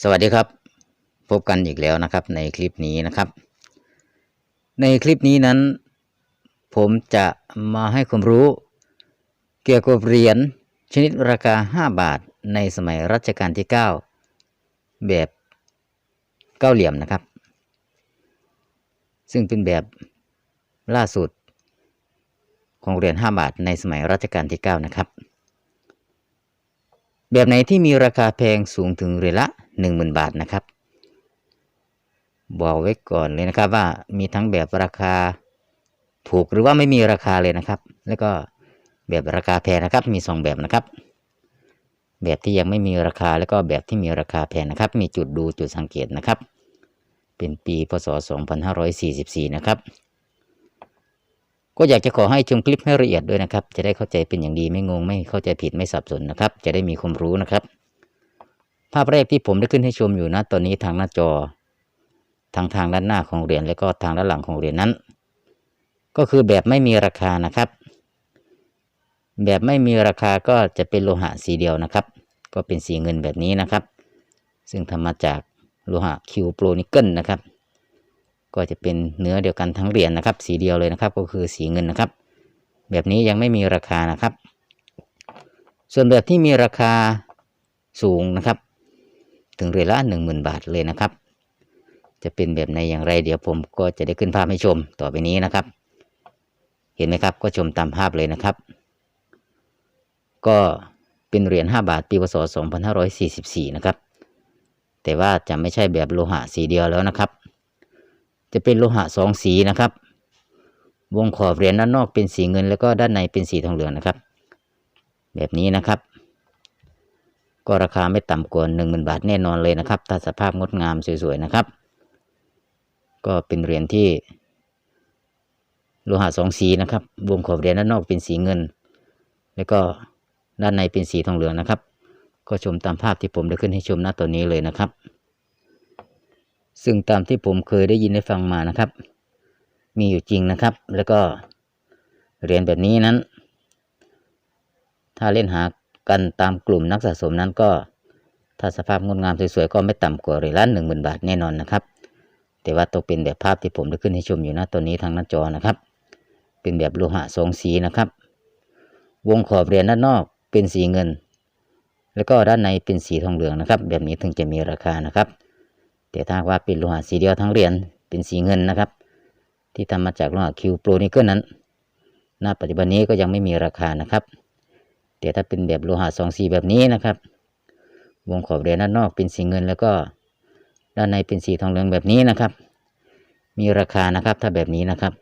สวัสดีครับ พบกันอีกแล้วนะครับในคลิปนี้นะครับ ในคลิปนี้นั้น ผมจะมาให้ความรู้ เกี่ยวกับเหรียญชนิดราคา 5 บาทในสมัยรัชกาลที่ 9 แบบเก้าเหลี่ยมนะครับ ซึ่งเป็นแบบล่าสุด ของเหรียญ5บาทในสมัยรัชกาลที่ 9 นะครับแบบไหนที่มีราคาแพงสูงถึงเหรียญละ 10,000 บาทนะครับ บอกไว้ก่อนเลยนะครับว่ามีทั้งแบบราคาถูกหรือว่าไม่มีราคาเลยนะครับ แล้วก็แบบราคาแพงนะครับ มี 2 แบบนะครับ แบบที่ยังไม่มีราคาแล้วก็แบบที่มีราคาแพงนะครับ มีจุดดูจุดสังเกตนะครับ เป็นปีพศ 2544 นะครับ ก็อยากจะขอให้ชมคลิปให้ละเอียดด้วยนะครับ จะได้เข้าใจเป็นอย่างดีไม่งงไม่เข้าใจผิดไม่สับสนนะครับ จะได้มีความรู้นะครับ ภาพแรกที่ผมได้ขึ้นให้ชมอยู่นะตอนนี้ทางหน้าจอ ทางทางด้านหน้าของเหรียญและก็ทางด้านหลังของเหรียญนั้น ก็คือแบบไม่มีราคานะครับ แบบไม่มีราคาก็จะเป็นโลหะสีเดียวนะครับ ก็เป็นสีเงินแบบนี้นะครับ ซึ่งทำมาจากโลหะคิวโปรนิกเกิลนะครับ ก็จะเป็นเนื้อเดียวกันทั้งเหรียญนะครับ สีเดียวเลยนะครับ ก็คือสีเงินนะครับ แบบนี้ยังไม่มีราคานะครับ ส่วนแบบที่มีราคาสูงนะครับ ถึงเหรียญละหนึ่งหมื่นบาทเลยนะครับ จะเป็นแบบในอย่างไรเดี๋ยวผมก็จะได้ขึ้นภาพให้ชมต่อไปนี้นะครับ เห็นไหมครับก็ชมตามภาพเลยนะครับ ก็เป็นเหรียญ5บาทปีพศ2544 นะครับ แต่ว่าจะไม่ใช่แบบโลหะสีเดียวแล้วนะครับ จะเป็นโลหะสองสีนะครับ วงขอบเหรียญด้านนอกเป็นสีเงิน แล้วก็ด้านในเป็นสีทองเหลืองนะครับ แบบนี้นะครับ ก็ราคาไม่ต่ำกว่าหนึ่งหมื่นบาทแน่นอนเลยนะครับ ถ้าสภาพงดงามสวยๆนะครับ ก็เป็นเหรียญที่โลหะสองสีนะครับวงขอบเหรียญด้านนอกเป็นสีเงิน แล้วก็ด้านในเป็นสีทองเหลืองนะครับ ก็ชมตามภาพที่ผมได้ขึ้นให้ชมณตอนนี้เลยนะครับ ซึ่งตามที่ผมเคยได้ยินได้ฟังมานะครับ มีอยู่จริงนะครับ แล้วก็เหรียญแบบนี้นั้น ถ้าเล่นหา กันตามกลุ่มนักสะสมนั้นก็ ถ้าสภาพงดงามสวยๆก็ไม่ต่ำกว่าเหรียญละหนึ่งหมื่นบาทแน่นอนนะครับ แต่ว่าต้องเป็นแบบภาพที่ผมได้ขึ้นให้ชมอยู่ณตอนนี้ทางหน้าจอนะครับ เป็นแบบโลหะสองสีนะครับ วงขอบเหรียญด้านนอกเป็นสีเงิน แล้วก็ด้านในเป็นสีทองเหลืองนะครับ แบบนี้ถึงจะมีราคานะครับ แต่ถ้าว่าเป็นโลหะสีเดียวทั้งเหรียญเป็นสีเงินนะครับ ที่ทำมาจากโลหะคิวโปรนิเกิลนั้นณปัจจุบันนี้ก็ยังไม่มีราคานะครับ แต่ถ้าเป็นแบบโลหะสองสีแบบนี้นะครับ วงขอบเหรียญด้านนอกเป็นสีเงินแล้วก็ด้านในเป็นสีทองเหลืองแบบนี้นะครับ มีราคานะครับถ้าแบบนี้นะครับ